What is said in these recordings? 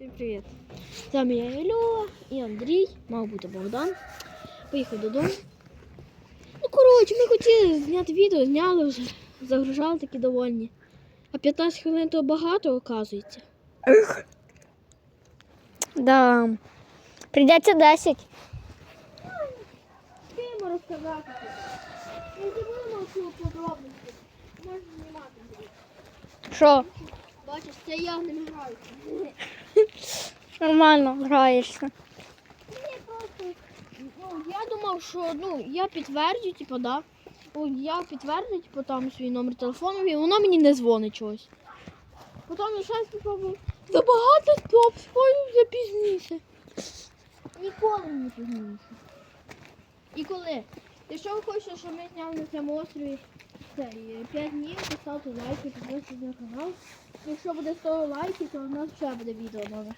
Всім привіт. З вами я Ільова і Андрій, мав бути Богдан. Поїхав додому. Ну, коротше, ми хотіли зняти відео, зняли вже, загружали такі довольні. А 15 хвилин то багато, оказується. Да. Придеться 10. Спіємо розказати. Не будемо цю подробності. Можна знімати. Що? Бачиш, це я не граю. Нормально граєшся. Ну, я думав, що ну, я підтверджу, типу, да. Ну, я підтверджу, типу, там свій номер телефону, і воно мені не дзвонить чогось. Потім я ще спробував. Забагато стоп, спою запізніше. Ніколи не пізніше. І коли? Якщо ви хочете, щоб ми зняли на цьому острові це, 5 днів, поставте лайки, підписуйтесь на канал. Якщо буде 100 лайків, то у нас ще буде відео нове.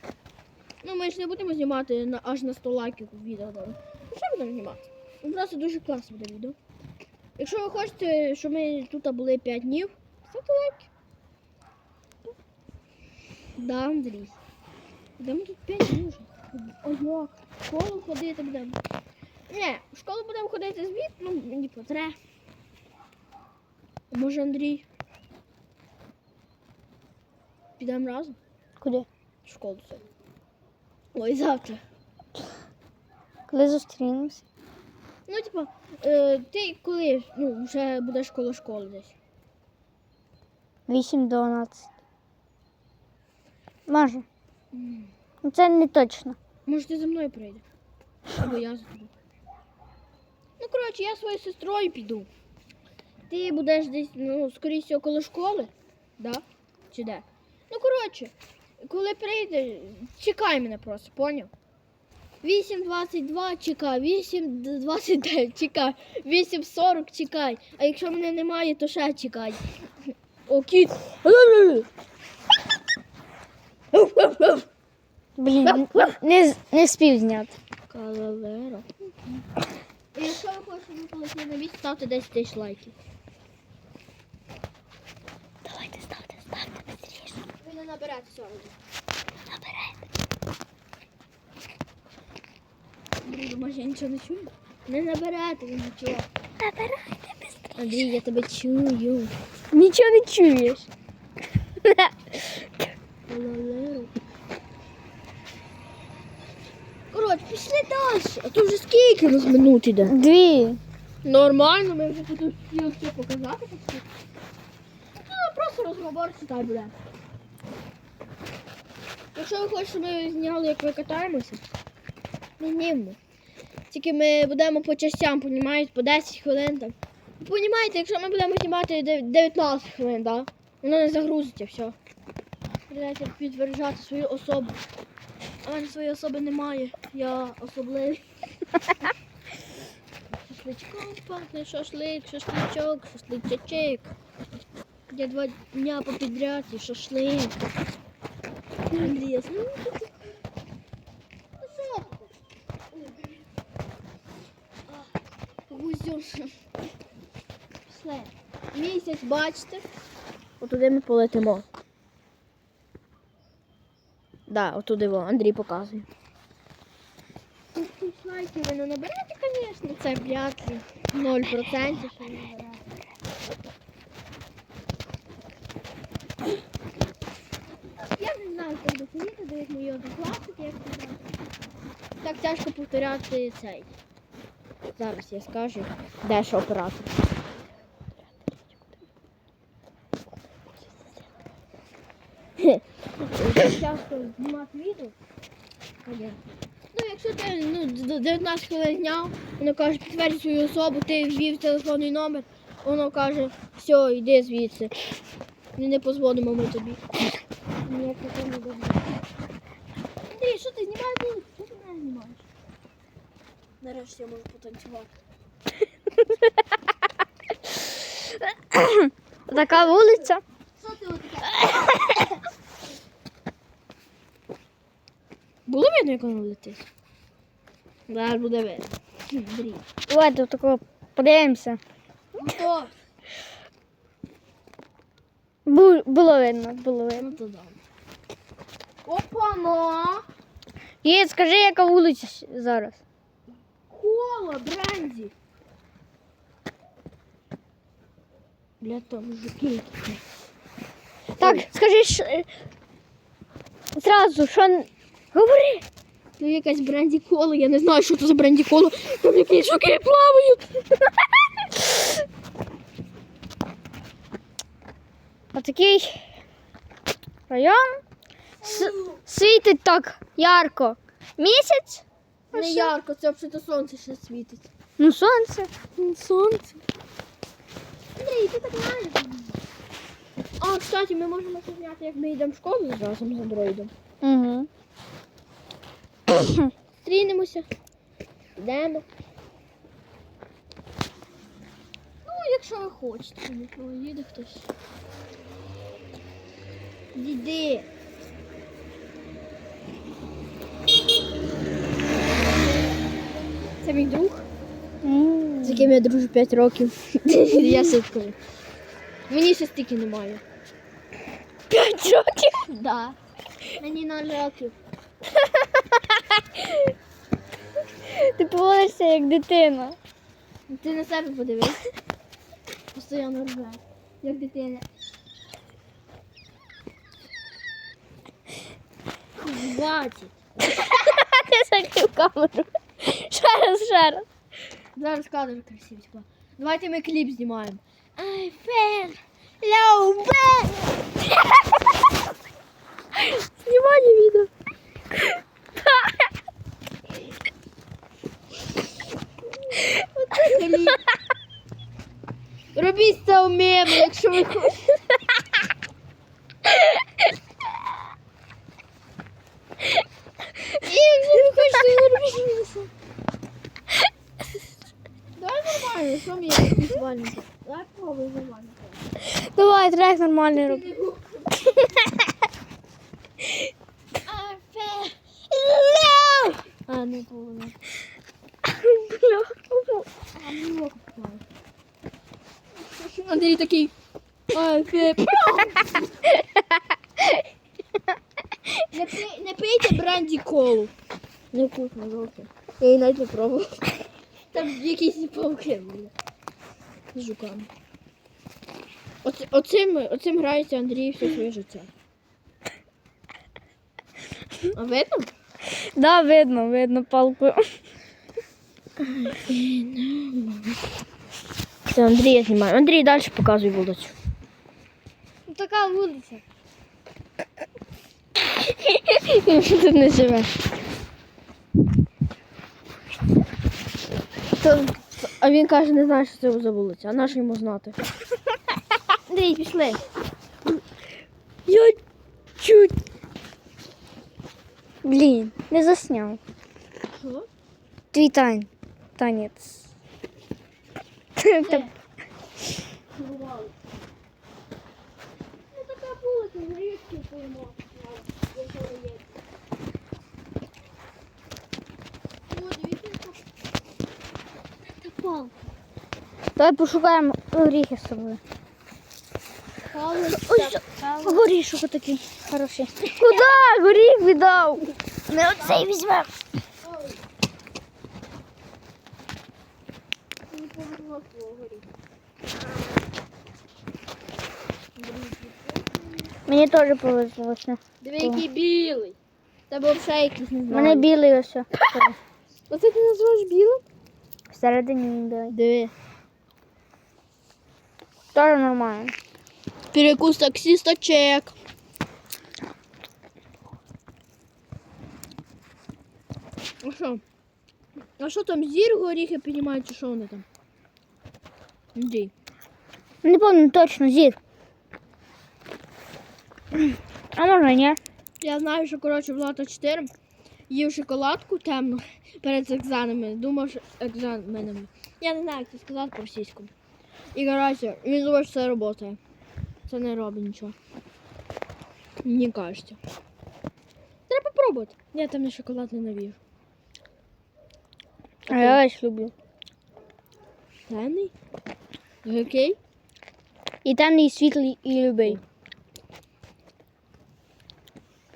Ну, ми ж не будемо знімати на, аж на 100 лайків відео нове. Ну, що будемо знімати? Ну, просто дуже класно буде відео. Якщо ви хочете, щоб ми тут були 5 днів, ставте лайки. Да, Андрій. Будемо тут 5 днів вже. В школу ходити будемо. Ні, в школу будемо ходити звід, ну, мені потре. Може Андрій? Підемо разом Куди? в школу сьогодні. Ой, завтра. Коли зустрінемося? Ну, типа, е, ти коли ну, вже будеш коло школи десь. 8-12. Може. Ну, Це не точно. Може, ти за мною прийдеш? Або я за тобою. Ну, коротше, я своєю сестрою піду. Ти будеш десь, ну, скоріше всього, коло школи, да? Чи де? Ну, коротше, коли прийдеш, чекай мене просто, поняв? 8.22 чекай, 8.29 чекай, 8.40 чекай. А якщо мене немає, то ще чекай. О, кіт. Блін, не, не спів зняти. Калавера. І якщо ви хочете виполити на місці, ставте 10 тисяч лайків. Давайте ставте, ставте быстріше. Ви не наберете сьогодні. Наберете. Може я нічого не чую? Не наберете ви нічого. Набирайте быстріше. Андрій, я тебе чую. Нічого не чуєш. Калавера. Коротше, пішли далі. А то вже скільки нас минут іде? Дві. Нормально, ми вже тут хотіли все показати. Ну, просто розговор читай буде. Якщо ви хочете, щоб ми зняли, як ви катаємося, ми знімемо. Тільки ми будемо по частям, понімаєте, по 10 хвилин там. Ви Понімаєте, якщо ми будемо знімати 19 хвилин, да? воно не загрузиться, все. Придеться підтверджати свою особу. А в мене своєї особи немає. Я особливий. Шашличком пахне, шашлик, шашличок, шашличачик. Я два дня попідряд і шашлик. Андрій. Місяць, бачите? Отуди ми полетимо. Да, отуди во, Андрій показує. Лайки ви не наберете, звісно, це вряд ли. 0% що ви наберете. Я не знаю, як до сидіти, до як мої однокласники, як туди. Так тяжко повторяти цей. Зараз я скажу, де ж оператор. Так Тяжко знімати відео. Ну, якщо ти ну, 19 хвилин зняв, воно каже, підтвердь свою особу, ти ввів телефонний номер, воно каже, все, йди звідси. Ми не позвонимо ми тобі. Ніяк не. Андрій, що ти знімаєш? Що ти мене знімаєш? Нарешті я можу потанцювати. Така вулиця. видно, як воно летить? Зараз буде видно. Андрій. Давайте такого подивимося. Готов. Бу- було видно, було видно. Ну то да. Опа-на! Дід, скажи, яка вулиця с- зараз. Кола, бренді. Бля, там мужики. Так, скажи, що... е, Зразу, що... н- Говори. Тут якась бренді кола, я не знаю, що це за бренді кола. Там якісь жуки плавають. Отакий район. С- світить так ярко. Місяць? Не ярко, це взагалі сонце ще світить. Ну, сонце. Сонце. Андрій, ти так знаєш. А, кстати, ми можемо зняти, як ми йдемо в школу разом з андроїдом. Угу. Стрінемося. Йдемо. Ну, якщо ви хочете, їде хтось. Діди. Це мій друг, з яким я дружу 5 років. я ситкою. Мені ще стільки немає. П'ять років. Да. Мені 0 років. Ти поводишся як дитина. Ти на себе подивись. Постоянно рве. Як дитина. Хватить. Ти закрив камеру. Ще раз, ще раз. Зараз кадр красивий. типа. Давайте ми кліп знімаємо. I fell low back. Знімання відео. Кліп. Робіть меми, якщо ви хочете. Якщо ви хочете, не робіть мені Давай нормально, що мені якісь маленькі. Давай пробуй нормально. Давай, трек нормальний роби. А, не було. Андрій такий. Ай, фе. Не, пий, не пийте бренді колу. Не вкусно зовсім. Я її навіть не пробував. Там якісь пауки були. З жуками. Оце, оцим, оцим грається Андрій все своє життя. А видно? Да, видно, видно палкою. Це Андрія знімає. Андрій далі показуй вулицю. Така вулиця. Тут не живе. А він каже, не знає, що це за вулиця. А наш йому знати. Андрій, пішли. Я чуть. Блін, не засняв. Твій тань. Танець. Та- Ну така вулиця, річки поїмо. О, дивіться, яка палка. Давай пошукаємо горіхи з собою. Ось горішок такий хороший. Куди? Горіх віддав. Ми оцей візьмемо. Не повернула свого горіха. Мені теж повезлося. Диви, який білий. Тебе взагалі якийсь не У знаю. мене білий ось. Оце ти називаєш білим? Всередині він білий. Диви. Теж нормально. Перекус таксиста чек. А що? А що там зір горіхи піднімають, чи що вони там? Андрій. Не пам'ятаю точно, зір. А може ні? Я знаю, що коротше Влада 4 їв шоколадку темну перед екзаменами. Думав, що екзаменами. Я не знаю, як це сказати по-російському. І коротше, він думав, що це працює. Це не робить нічого. Мені кажеться. Треба пробувати. Я там на шоколад ненавижу. А я ось люблю. Темний? Окей? І темний, і світлий, і любий.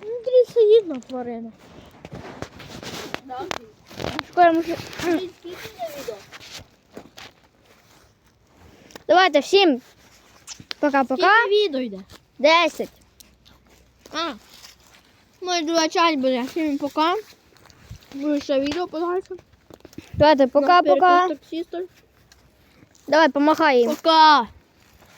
Андрій, бідна тварина. Скоро може. Давайте всім. Пока-пока. Скільки відео йде? Десять. А. Може, друга часть буде. Всім пока. Буде ще відео подальше. Давайте, пока-пока. Давай, помахай їм. Пока.